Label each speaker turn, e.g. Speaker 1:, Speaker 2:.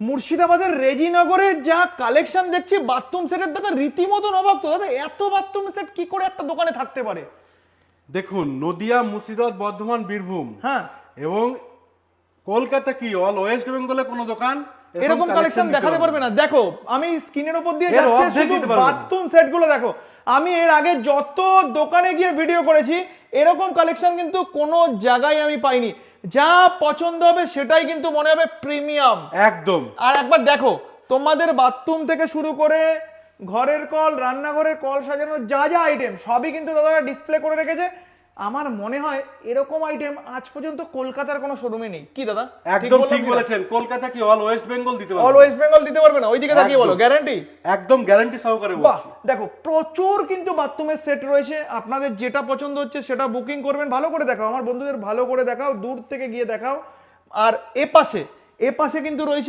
Speaker 1: মুর্শিদাবাদের রেজিনগরে যা কালেকশন দেখছি বাথরুম সেটের দাদা রীতিমতন অবাক তো দাদা এত বাথরুম সেট কি করে একটা দোকানে থাকতে পারে?
Speaker 2: দেখুন নদিয়া মুর্শিদাবাদ বর্ধমান বীরভূম
Speaker 1: হ্যাঁ।
Speaker 2: এবং কলকাতা কি অল ওয়েস্ট বেঙ্গলে কোনো দোকান
Speaker 1: এরকম কালেকশন দেখাতে পারবে না। দেখো আমি স্ক্রিনের উপর দিয়ে যাচ্ছে শুধু। বাথরুম সেটগুলো দেখো। আমি এর আগে যত দোকানে গিয়ে ভিডিও করেছি এরকম কালেকশন কিন্তু কোনো জায়গায় আমি পাইনি। যা পছন্দ হবে সেটাই কিন্তু মনে হবে প্রিমিয়াম।
Speaker 2: একদম।
Speaker 1: আর একবার দেখো তোমাদের বাথরুম থেকে শুরু করে ঘরের কল রান্নাঘরের কল সাজানোর যা যা আইটেম সবই কিন্তু দাদারা ডিসপ্লে করে রেখেছে। আমার মনে হয় এরকম আইটেম আজ পর্যন্ত কলকাতার কোনো শোরুমে নেই। কি দাদা?
Speaker 2: একদম ঠিক বলেছেন কলকাতা কি অল ওয়েস্ট বেঙ্গল দিতে পারবে?
Speaker 1: অল ওয়েস্ট বেঙ্গল দিতে পারবে না। ওইদিকে তাকিয়ে বলো। গ্যারান্টি
Speaker 2: একদম গ্যারান্টি সহকারে
Speaker 1: বাহ
Speaker 2: বলছি।
Speaker 1: দেখো প্রচুর কিন্তু বাথরুমের সেট রয়েছে। আপনাদের যেটা পছন্দ হচ্ছে সেটা বুকিং করবেন ভালো করে দেখাও। আমার বন্ধুদের ভালো করে দেখাও দূর থেকে গিয়ে দেখাও। আর এ পাশে এ পাশে কিন্তু রয়েছে